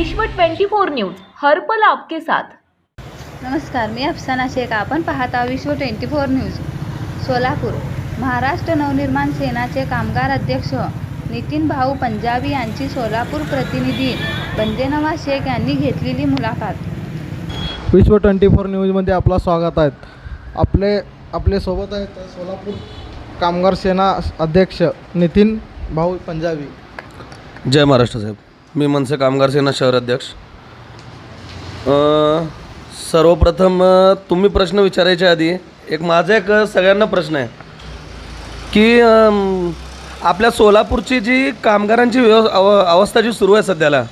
विश्व 24 न्यूज हर्पल आपके साथ. नमस्कार मी अफसाना शेख आपण पाहत आहात Vishwa twenty four news Solapur. Maharashtra Navnirman सेनाचे कामगार अध्यक्ष नितीन भाऊ पंजाबी यांची सोलापूर प्रतिनिधी बंदेनवा शेख यांनी घेतलेली मुलाखत. विश्व ट्वेंटी फोर न्यूजमध्ये आपलं स्वागत आहे. आपले आपले सोबत आहेत सोलापूर कामगार सेना अध्यक्ष नितीन भाऊ पंजाबी. जय महाराष्ट्र साहेब. मी मनसे कामगार सेना शहर अध्यक्ष. सर्वप्रथम तुम्ही प्रश्न विचारायच्या आधी एक माझा एक सगळ्यांना प्रश्न आहे की आपल्या सोलापूरची जी कामगारांची व्यव अव अवस्था जी सुरू आहे सध्याला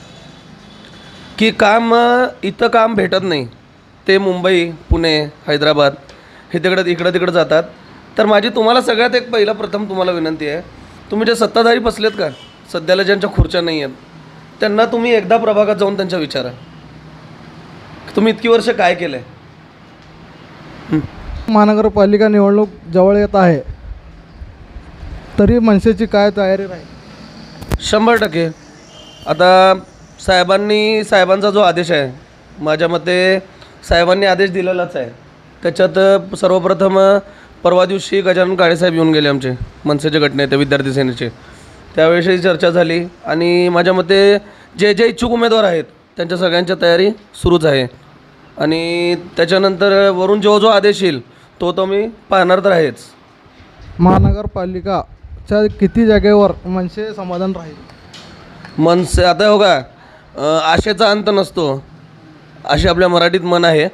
की काम इथं काम भेटत नाही. ते मुंबई पुणे हैदराबाद हे तिकडं इकडं तिकडं जातात. तर माझी तुम्हाला सगळ्यात एक पहिला प्रथम तुम्हाला विनंती आहे तुम्ही जे सत्ताधारी बसलेत का? सध्याला ज्यांच्या खुर्च्या नाही आहेत. त्यांना तुम्ही एकदा प्रभागात जाऊन त्यांच्या विचारा. तुम्ही इतकी वर्ष काय केलं आहे महानगरपालिका निवडणूक जवळ येत आहे. तरी मनसेची काय तयारी राहील? शंभर टक्के. आता साहेबांनी साहेबांचा जो आदेश आहे माझ्या मते साहेबांनी आदेश दिलेलाच आहे. त्याच्यात सर्वप्रथम परवा दिवशी गजानन काळेसाहेब येऊन गेले आमचे मनसेचे गटनेते विद्यार्थी सेनेचे. त्यावेळेसही चर्चा झाली आणि माझ्या मते जे जे इच्छुक उमेदवार आहेत त्यांच्या सगळ्यांच्या तयारी सुरूच आहे. आणि त्याच्यानंतर वरून जो जो आदेश येईल तो तो मी पाहणार तर आहेच. महानगरपालिकाच्या किती जागेवर मनसे समाधान राहील? मनसे आता हो का आशेचा अंत नसतो. असे आपल्या मराठीत मन आहे.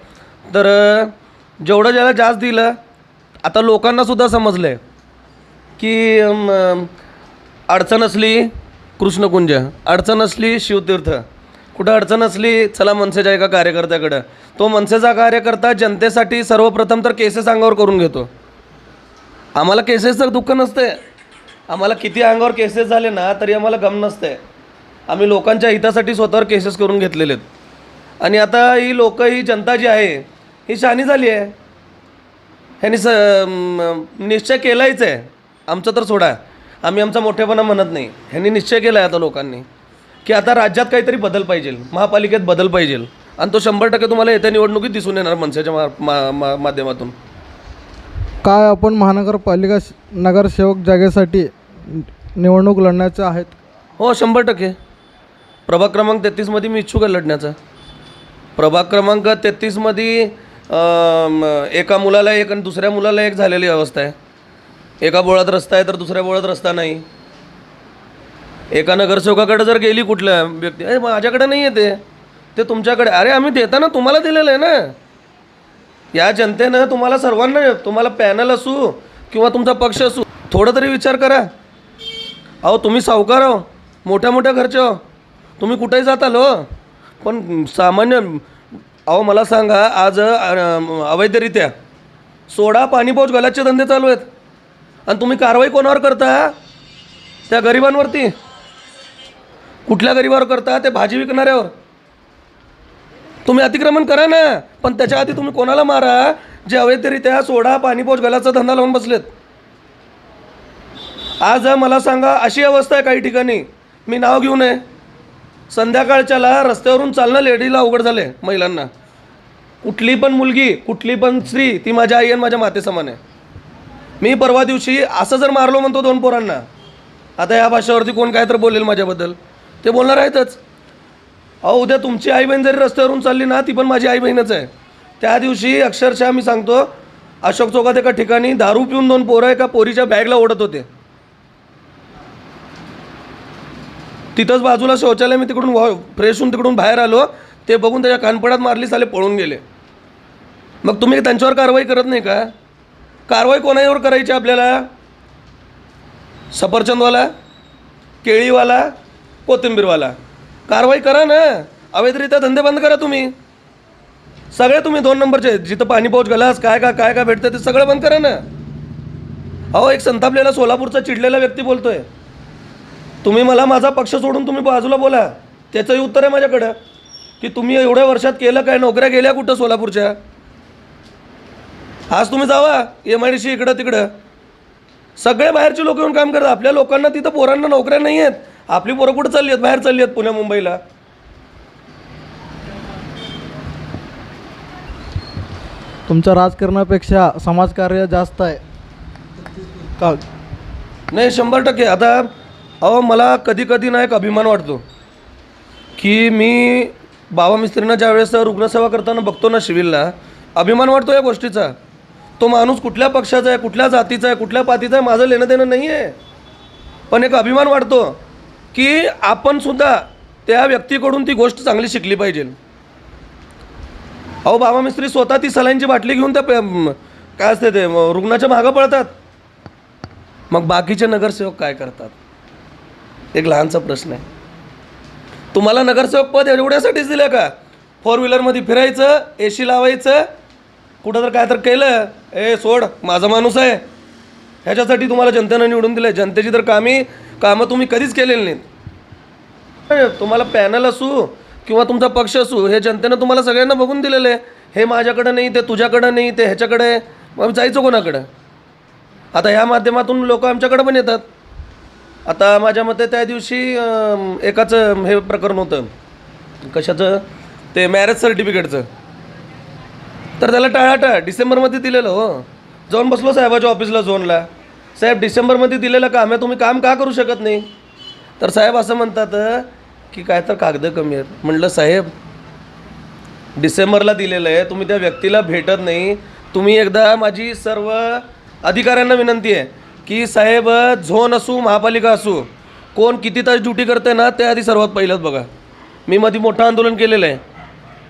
तर जेवढं ज्याला जास्त दिलं आता लोकांनासुद्धा समजलं आहे की अडचण असली कृष्णकुंज अडचण असली शिवतीर्थ कुठं अडचण असली चला मनसेच्या एका कार्यकर्त्याकडं. तो मनसेचा कार्यकर्ता जनतेसाठी सर्वप्रथम तर केसेस अंगावर करून घेतो. आम्हाला केसेसचं दुःख नसते आम्हाला किती अंगावर केसेस झाले ना तरी आम्हाला गम नसते आम्ही लोकांच्या हितासाठी स्वतःवर केसेस करून घेतलेले आहेत आणि आता ही लोक ही जनता जी आहे ही शहाणी झाली आहे. ह्यांनी स निश्चय केलायच आहे. आमचं तर सोडा. आम्ही आमचा मोठेपणा म्हणत नाही. ह्यांनी निश्चय केला आहे आता लोकांनी की आता राज्यात काहीतरी बदल पाहिजे महापालिकेत बदल पाहिजे. आणि तो शंभर टक्के तुम्हाला येत्या निवडणुकीत दिसून येणार मनसेच्या मा, मा, मा, माध्यमातून. काय आपण महानगरपालिका नगरसेवक जागेसाठी निवडणूक लढण्याचे आहेत? हो शंभर टक्के. प्रभाग क्रमांक तेहतीसमध्ये मी इच्छुक आहे लढण्याचा. प्रभाग क्रमांक तेहतीसमध्ये एका मुलाला एक आणि दुसऱ्या मुलाला एक झालेली अवस्था आहे. एका बोळात रस्ता आहे तर दुसऱ्या बोळात रस्ता नाही. एका नगरसेवकाकडे जर गेली कुठल्या व्यक्ती अरे माझ्याकडे नाही आहे ते. ते तुमच्याकडे अरे आम्ही देताना तुम्हाला दिलेलं आहे ना. या जनतेनं तुम्हाला सर्वांना तुम्हाला पॅनल असू किंवा तुमचा पक्ष असू थोडं तरी विचार करा. अहो तुम्ही सावकार आहो मोठ्या मोठ्या घरचे हो तुम्ही कुठेही जाताल हो पण सामान्य अहो मला सांगा आज अवैधरित्या सोडा पाणी पाऊस गलाचे धंदे चालू आहेत. आणि तुम्ही कारवाई कोणावर करता? त्या गरिबांवरती? कुठल्या गरिबावर करता? ते भाजी विकणाऱ्यावर? तुम्ही अतिक्रमण करा ना. पण त्याच्या आधी तुम्ही कोणाला मारा? जे अवैधरित्या सोडा पाणी गलाचा धंदा लावून बसलेत. आज मला सांगा अशी अवस्था आहे काही ठिकाणी. मी नाव घेऊ नये. संध्याकाळच्याला रस्त्यावरून चालणं लेडीला अवघड झाले महिलांना. कुठली पण मुलगी कुठली पण स्त्री ती माझ्या आई आणि माझ्या मातेसमान आहे. मी परवा दिवशी असं जर मारलो म्हणतो दोन पोरांना आता या भाषेवरती कोण काय तर बोलेल माझ्याबद्दल. ते बोलणार आहेतच. अहो उद्या तुमची आई बहीण जरी रस्त्यावरून चालली ना ती पण माझी आई बहीणच आहे. त्या दिवशी अक्षरशः मी सांगतो अशोक चौकात एका ठिकाणी दारू पिऊन दोन पोरं एका पोरीच्या बॅगला ओढत होते. तिथंच बाजूला शौचालय मी तिकडून वा फ्रेश होऊन तिकडून बाहेर आलो. ते बघून त्याच्या कानपडात मारली साले पळून गेले. मग तुम्ही त्यांच्यावर कारवाई करत नाही का? कारवाई कोणावर करायची आपल्याला? सफरचंदवाला? केळीवाला? कोथिंबीरवाला? कारवाई करा ना. अवैधरित्या धंदे बंद करा तुम्ही. सगळे तुम्ही दोन नंबरचे जिथं पाणी पाऊस गलास काय का काय काय भेटतं ते सगळं बंद करा ना. अहो एक संतापलेला सोलापूरचा चिडलेला व्यक्ती बोलतोय. तुम्ही मला माझा पक्ष सोडून तुम्ही बाजूला बोला. त्याचंही उत्तर आहे माझ्याकडं. की तुम्ही एवढ्या वर्षात केलं काय? नोकऱ्या गेल्या कुठं सोलापूरच्या? आज तुम्ही जावा एम आय डी सी इकडं तिकडं. सगळे बाहेरचे लोक येऊन काम करतात. आपल्या लोकांना तिथं पोरांना नोकऱ्या नाही आहेत. आपली पोरं कुठं चालली आहेत? बाहेर चालली आहेत पुण्या मुंबईला. तुमच्या राजकारणापेक्षा समाजकार्य जास्त आहे. का? नाही शंभर टक्के. आता अहो मला कधी कधी ना एक अभिमान वाटतो की मी बाबा मिस्त्रींना ज्यावेळेस रुग्णसेवा करताना बघतो ना शिविलला अभिमान वाटतो या गोष्टीचा. तो माणूस कुठल्या पक्षाचा आहे कुठल्या जातीचा आहे कुठल्या पातीचा आहे माझं लेणं देणं नाही आहे पण एक अभिमान वाटतो की आपण सुद्धा त्या व्यक्तीकडून ती गोष्ट चांगली शिकली पाहिजे. अहो बाबा मिस्त्री स्वतः ती सलाईनची बाटली घेऊन त्या काय असते ते रुग्णाच्या मागं पळतात. मग बाकीचे नगरसेवक काय करतात? एक लहानसा प्रश्न आहे. तुम्हाला नगरसेवक पद एवढ्यासाठीच दिलं का? फोर व्हीलरमध्ये फिरायचं ए सी लावायचं कुठं तर काय तर केलं. ए सोड माझा माणूस आहे. ह्याच्यासाठी तुम्हाला जनतेनं निवडून दिलं आहे जनतेची तर कामी कामं तुम्ही कधीच केलेली नाहीत. तुम्हाला पॅनल असू किंवा तुमचा पक्ष असू हे जनतेनं तुम्हाला सगळ्यांना बघून दिलेलं आहे. हे माझ्याकडं नाही ते तुझ्याकडं नाही ते ह्याच्याकडे मग जायचं कोणाकडं? आता ह्या माध्यमातून लोक आमच्याकडे पण येतात. आता माझ्या मते त्या दिवशी एकाचं हे प्रकरण होतं. कशाचं? ते मॅरेज सर्टिफिकेटचं तर त्याला टाळाटाळ. डिसेंबरमध्ये दिलेलं हो. जाऊन बसलो साहेबाच्या ऑफिसला झोनला. साहेब डिसेंबरमध्ये दिलेलं काम आहे तुम्ही काम का करू शकत नाही? तर साहेब असं म्हणतात की काय तर कागद कमी आहेत. म्हणलं साहेब डिसेंबरला दिलेलं आहे तुम्ही त्या व्यक्तीला भेटत नाही. तुम्ही एकदा माझी सर्व अधिकाऱ्यांना विनंती आहे की साहेब झोन असू महापालिका असू कोण किती तास ड्युटी करते ना ते आधी सर्वात पहिलंच बघा. मी मध्ये मोठं आंदोलन केलेलं आहे.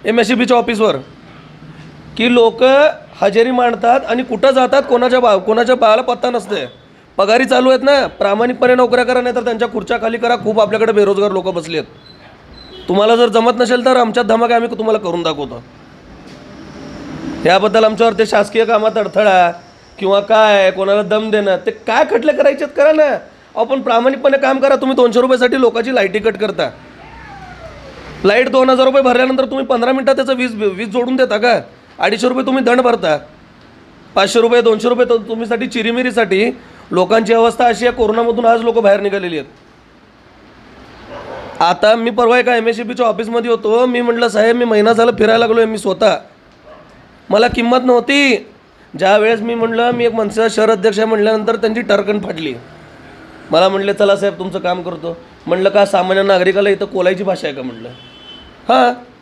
एम एस सी बीच्या ऑफिसवर की लोक हजेरी मांडतात आणि कुठं जातात कोणाच्या बा कोणाच्या बाळाला पत्ता नसते. पगारी चालू आहेत ना प्रामाणिकपणे नोकऱ्या करा नाही तर त्यांच्या खुर्च्या खाली करा खूप आपल्याकडे बेरोजगार लोक बसले आहेत. तुम्हाला जर जमत नसेल तर आमच्यात धमाके आम्ही तुम्हाला करून दाखवतो. याबद्दल आमच्यावर ते शासकीय कामात अडथळा किंवा काय कोणाला दम देणं ते काय खटले करायचे करा ना. आपण प्रामाणिकपणे काम करा तुम्ही दोनशे रुपयासाठी लोकांची लाईटी कट करता. लाइट दोन हजार रुपये भरल्यानंतर तुम्ही पंधरा मिनटात त्याचं वीज वीज जोडून देता का? अडीचशे रुपये तुम्ही दंड भरता. पाचशे रुपये दोनशे रुपये तो तुम्हीसाठी चिरीमिरीसाठी लोकांची अवस्था अशी आहे कोरोनामधून आज लोक बाहेर निघालेली आहेत. आता मी परवा एका एम एस सी बीच्या ऑफिसमध्ये होतो. मी म्हटलं साहेब मी महिना झाला फिरायला लागलो आहे मी स्वतः. मला किंमत नव्हती. ज्या वेळेस मी म्हटलं मी एक मनसे शहर अध्यक्ष आहे म्हटल्यानंतर त्यांची टरकन फाटली. मला म्हटले चला साहेब तुमचं काम करतो. म्हटलं का सामान्य नागरिकाला इथं कोलायची भाषा आहे का? म्हटलं. हां.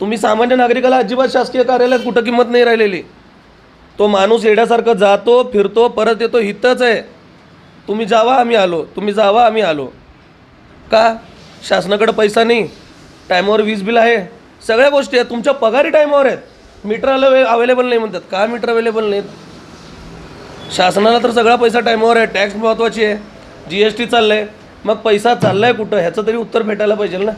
तुम्ही सामान्य नागरिकाला अजिबात शासकीय कार्यालयात कुठं किंमत नाही राहिलेली. तो माणूस येण्यासारखं जातो फिरतो परत येतो हितच आहे. तुम्ही जावा आम्ही आलो. तुम्ही जावा आम्ही आलो. का? शासनाकडं पैसा नाही. टायमावर वीज बिल आहे. सगळ्या गोष्टी आहेत. तुमच्या पगारी टायमावर आहेत. मीटर अवेलेबल नाही म्हणतात. का मीटर अवेलेबल नाहीत? शासनाला तर सगळा पैसा टायमावर आहे. टॅक्स महत्त्वाची आहे. जी एस टी चाललं आहे मग पैसा चालला आहे कुठं? ह्याचं तरी उत्तर भेटायला पाहिजे ना.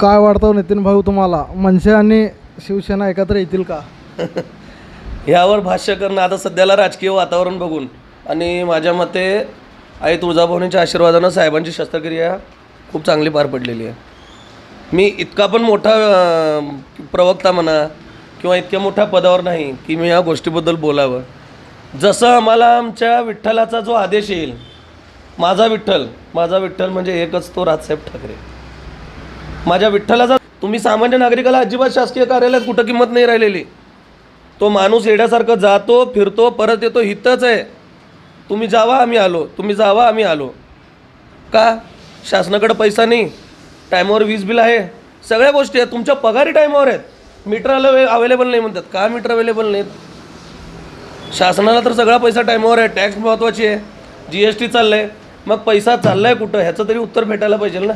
काय वाटतं नितीन भाऊ तुम्हाला? मनसे आणि शिवसेना एकत्र येतील का? यावर भाष्य करणं आता सध्याला राजकीय वातावरण बघून आणि माझ्या मते आई तुळजाभवानीच्या आशीर्वादानं साहेबांची शस्त्रक्रिया खूप चांगली पार पडलेली आहे. मी इतका पण मोठा प्रवक्ता म्हणा किंवा इतक्या मोठ्या पदावर नाही की मी या गोष्टीबद्दल बोलावं. जसं आम्हाला आमच्या विठ्ठलाचा जो आदेश येईल माझा विठ्ठल माझा विठ्ठल म्हणजे एकच तो राजसाहेब ठाकरे. माझ्या विठ्ठलाचा तुम्ही सामान्य नागरिकाला अजिबात शासकीय कार्यालयात कुठं किंमत नाही राहिलेली. तो माणूस येण्यासारखं जातो फिरतो परत येतो हितच आहे. तुम्ही जावा आम्ही आलो. तुम्ही जावा आम्ही आलो. का? शासनाकडं पैसा नाही. टायमावर वीज बिल आहे. सगळ्या गोष्टी आहेत. तुमच्या पगारी टायमावर आहेत. मीटर अवेलेबल नाही म्हणतात. का मीटर अवेलेबल नाहीत? शासनाला तर सगळा पैसा टायमावर आहे. टॅक्स महत्त्वाची आहे. जी एस टी चाललं आहे मग पैसा चालला आहे कुठं? ह्याचं तरी उत्तर भेटायला पाहिजे ना.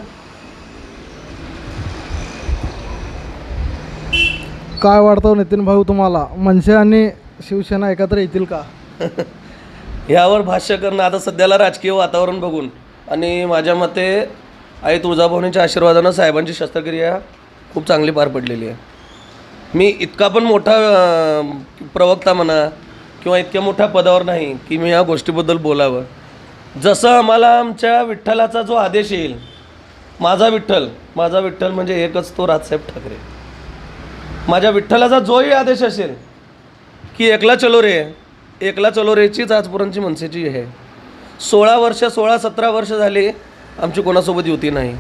काय वाटतं नितीन भाऊ तुम्हाला? मनसे आणि शिवसेना एकत्र येतील का? यावर भाष्य करणं आता सध्याला राजकीय वातावरण बघून. आणि माझ्या मते आई तुळजाभवानीच्या आशीर्वादानं साहेबांची शस्त्रक्रिया खूप चांगली पार पडलेली आहे. मी इतका पण मोठा प्रवक्ता म्हणा किंवा इतक्या मोठ्या पदावर नाही की मी या गोष्टीबद्दल बोलावं. जसं आम्हाला आमच्या विठ्ठलाचा जो आदेश येईल माझा विठ्ठल माझा विठ्ठल म्हणजे एकच तो राजसाहेब ठाकरे. माझ्या विठ्ठलाचा जोही आदेश असेल की एकला चलो रे एकला चलो रेचीच आजपर्यंतची मनसेची आहे सोळा वर्ष सोळा सतरा वर्ष झाली आमची कोणासोबत युती नाही.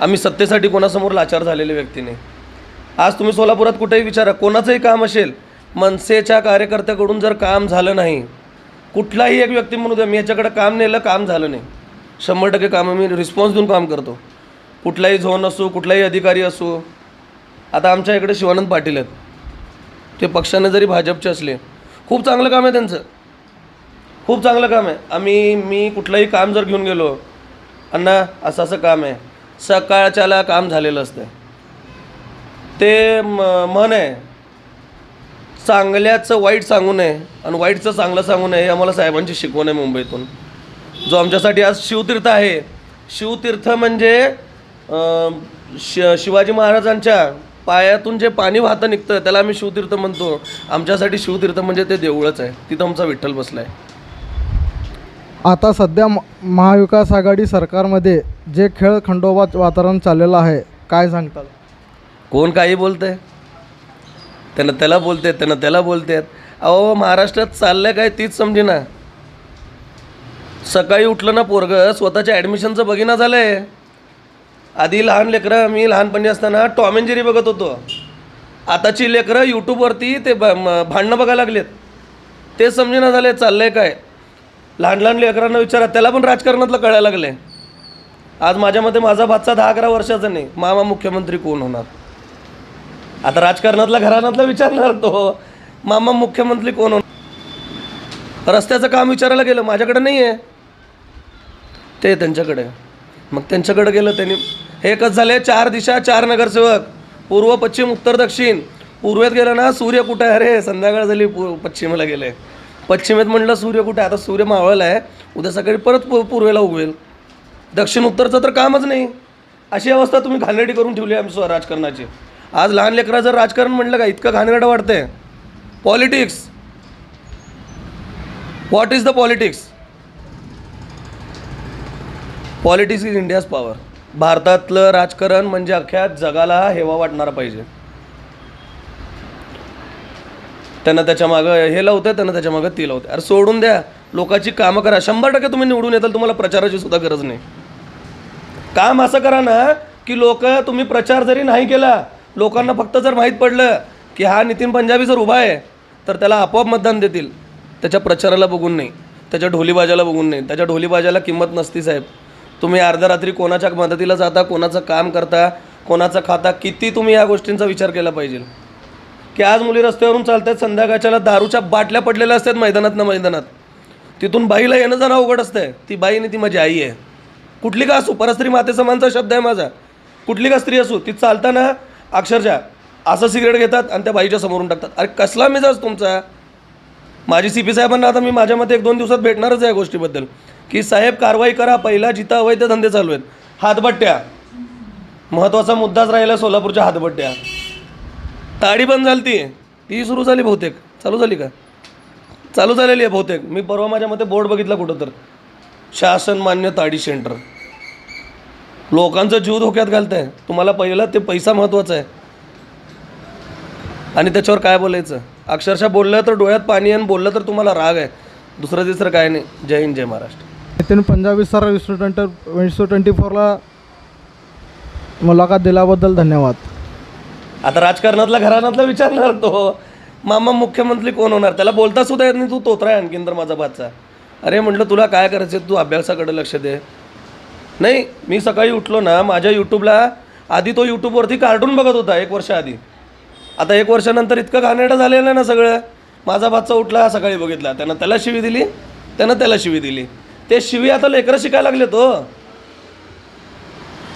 आम्ही सत्तेसाठी कोणासमोर लाचार झालेले व्यक्ती नाही आज तुम्ही सोलापुरात कुठेही विचारा कोणाचंही काम असेल मनसेच्या कार्यकर्त्याकडून जर काम झालं नाही कुठलाही एक व्यक्ती म्हणू द्या मी याच्याकडे काम नेलं काम झालं नाही. शंभर टक्के कामं मी रिस्पॉन्स देऊन काम करतो. कुठलाही झोन असो कुठलाही अधिकारी असो आता आमच्या इकडे शिवानंद पाटील आहेत. ते पक्षाने जरी भाजपचे असले खूप चांगलं काम आहे त्यांचं. खूप चांगलं काम आहे. आम्ही मी कुठलंही काम जर घेऊन गेलो अण्णा असं असं काम आहे. सकाळच्याला काम झालेलं असतं ते म- म्हण आहे. चांगल्याचं वाईट सांगू नये आणि वाईटचं चांगलं सांगू नये हे आम्हाला साहेबांची शिकवण आहे मुंबईतून. जो आमच्यासाठी आज शिवतीर्थ आहे. शिवतीर्थ म्हणजे शि शिवाजी महाराजांच्या पायातून जे पाणी वाहतं निघतं त्याला आम्ही शिवतीर्थ म्हणतो. आमच्यासाठी शिवतीर्थ म्हणजे ते देऊळच आहे. तिथं आमचा विठ्ठल बसला आहे आता सध्या म- महाविकास आघाडी सरकारमध्ये जे खेळ खंडोबा वातावरण चाललेलं आहे काय सांगताल? कोण काही बोलतंय? त्यानं त्याला बोलतेत त्यानं त्याला बोलतेत. अहो महाराष्ट्रात चाललंय काय तीच समजे ना सकाळी उठलं ना पोरगं स्वतःच्या ॲडमिशनचं बघिना झालं आहे आधी लहान लेकरं मी लहानपणी असताना टॉम अँड जेरी बघत होतो. आताची लेकरं यूट्यूबवरती ते ब- भांडणं बघायला लागलेत. ते समजेना झाले चाललंय काय? लहान लहान लेकरांना विचारा त्याला पण राजकारणातलं कळायला लागलं. आहे आज माझ्या मते माझा भातचा दहा अकरा वर्षाचा नाही. मामा मुख्यमंत्री कोण होणार? आता राजकारणातला घराण्यातला विचारणार तो. मामा मुख्यमंत्री कोण होणार? रस्त्याचं काम विचारायला गेलं माझ्याकडे नाही आहे ते त्यांच्याकडे. मग त्यांच्याकडे गेलं त्यांनी हे एकच झाले चार दिशा चार नगरसेवक. पूर्व पश्चिम उत्तर दक्षिण. पूर्वेत गेलं ना सूर्य कुठं आहे? अरे संध्याकाळ झाली पू पश्चिमेला गेले. पश्चिमेत म्हणलं सूर्य कुठे आहे? आता सूर्य मावळला आहे. उद्या सकाळी परत पू पूर्वेला उगवेल. दक्षिण उत्तरचं तर कामच नाही. अशी अवस्था तुम्ही घाणेरडी करून ठेवली आहे आमच्या राजकारणाची. आज लहान लेकरा जर राजकारण म्हटलं का इतकं घाणेरडं वाटतंय. Politics what is the politics politics is India's power भारतातलं राजकारण म्हणजे अख्ख्या जगाला हेवा वाटणारा पाहिजे. त्यांना त्याच्या मागं हे लावतं त्यांना त्याच्या मागं ती लावते अरे सोडून द्या. लोकांची कामं करा. शंभर टक्के तुम्ही निवडून येताल तुम्हाला प्रचाराची सुद्धा गरज नाही. काम असं करा ना की लोक तुम्ही प्रचार जरी नाही केला लोकांना फक्त जर माहीत पडलं की हा नितीन पंजाबी जर उभा आहे तर त्याला आपोआप मतदान देतील. त्याच्या प्रचाराला बघून नाही. त्याच्या ढोलीबाजाला बघून नाही. त्याच्या ढोलीबाजाला किंमत नसती साहेब. तुम्ही अर्ध्या रात्री कोणाच्या मदतीला जाता कोणाचं काम करता कोणाचं खाता किती तुम्ही या गोष्टींचा विचार केला पाहिजे. की आज मुली रस्त्यावरून चालतात संध्याकाळच्याला दारूच्या बाटल्या पडलेल्या असतात मैदानात ना मैदानात. तिथून बाईला येणं जाणं अवघड असतंय. ती बाई आणि ती माझी आई आहे. कुठली का असू? परस्त्री माते समानचा शब्द आहे माझा. कुठली का स्त्री असू? ती चालताना अक्षरशः असं सिगरेट घेतात आणि त्या बाईच्या समोरून टाकतात. अरे कसला मिजाज तुमचा? माझी सी पी साहेबांना आता मी माझ्या मते एक दोन दिवसात भेटणारच आहे या गोष्टीबद्दल. की साहेब कारवाई करा. पहिला जिथं अवैध धंदे चालू आहेत. हातबट्ट्या महत्त्वाचा मुद्दाच राहिला सोलापूरच्या हातबट्ट्या ताडी बंद झाली ती. ती सुरू झाली बहुतेक. चालू झाली का? चालू झालेली आहे बहुतेक. मी परवा माझ्या मते बोर्ड बघितला कुठं तर. शासन मान्य ताडी सेंटर. लोकांचा जीव धोक्यात घालताय. तुम्हाला पहिलं ते पैसा महत्त्वाचा आहे. आणि त्याच्यावर काय बोलायचं? अक्षरशः बोललं तर डोळ्यात पाणी आहे आणि बोललं तर तुम्हाला राग आहे. दुसरं तिसरं काय नाही. जय हिंद जय महाराष्ट्र. नितीन पंजाबी सर वीस ट्वेंटी वीस ट्वेंटी फोरला मुलाखत दिल्याबद्दल धन्यवाद. आता राजकारणातला घराण्यातला विचारणार तो. मामा मुख्यमंत्री कोण होणार? त्याला बोलता सुद्धा येत नाही तू तोतरा आहे आणखीन तर माझा बादचा अरे म्हटलं तुला काय करायचं तू अभ्यासाकडे लक्ष दे. नाही मी सकाळी उठलो ना माझ्या यूट्यूबला आधी तो यूट्यूबवरती कार्टून बघत होता एक वर्ष आधी. आता एक वर्षानंतर इतकं घाणेरडं झालेलं आहे ना सगळं. माझा बादचा उठला सकाळी बघितला. त्यानं त्याला शिवी दिली त्यानं त्याला शिवी दिली. ते शिवी आता लेकरं शिकायला लागले तो हो.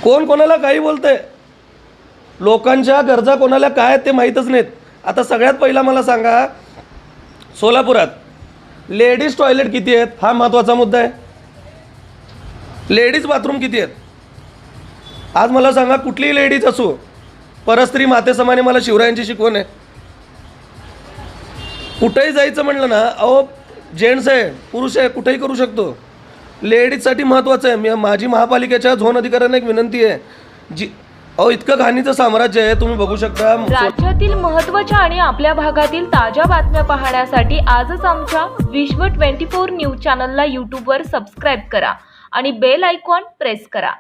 कोण कोणाला काही बोलतंय? लोकांच्या गरजा कोणाला काय आहेत ते माहीतच नाहीत. आता सगळ्यात पहिला मला सांगा सोलापुरात लेडीज टॉयलेट किती आहेत? हा महत्त्वाचा मुद्दा आहे. लेडीज बाथरूम किती आहेत? आज मला सांगा कुठलीही लेडीज असो परस्त्री मातेसमाने मला शिवरायांची शिकवण आहे. कुठेही जायचं म्हणलं ना अहो जेंट्स आहे पुरुष आहे कुठेही करू शकतो. लेडीजसाठी महत्त्वाचं आहे. मी माझी महापालिकेच्या झोन अधिकाऱ्यांना एक विनंती आहे. जी अहो इतकं घाणीचं साम्राज्य आहे तुम्ही बघू शकता. राज्यातील महत्त्वाच्या आणि आपल्या भागातील ताज्या बातम्या पाहण्यासाठी आजच आमच्या विश्व 24 न्यूज चॅनलला यूट्यूबवर सबस्क्राईब करा आणि बेल आयकॉन प्रेस करा.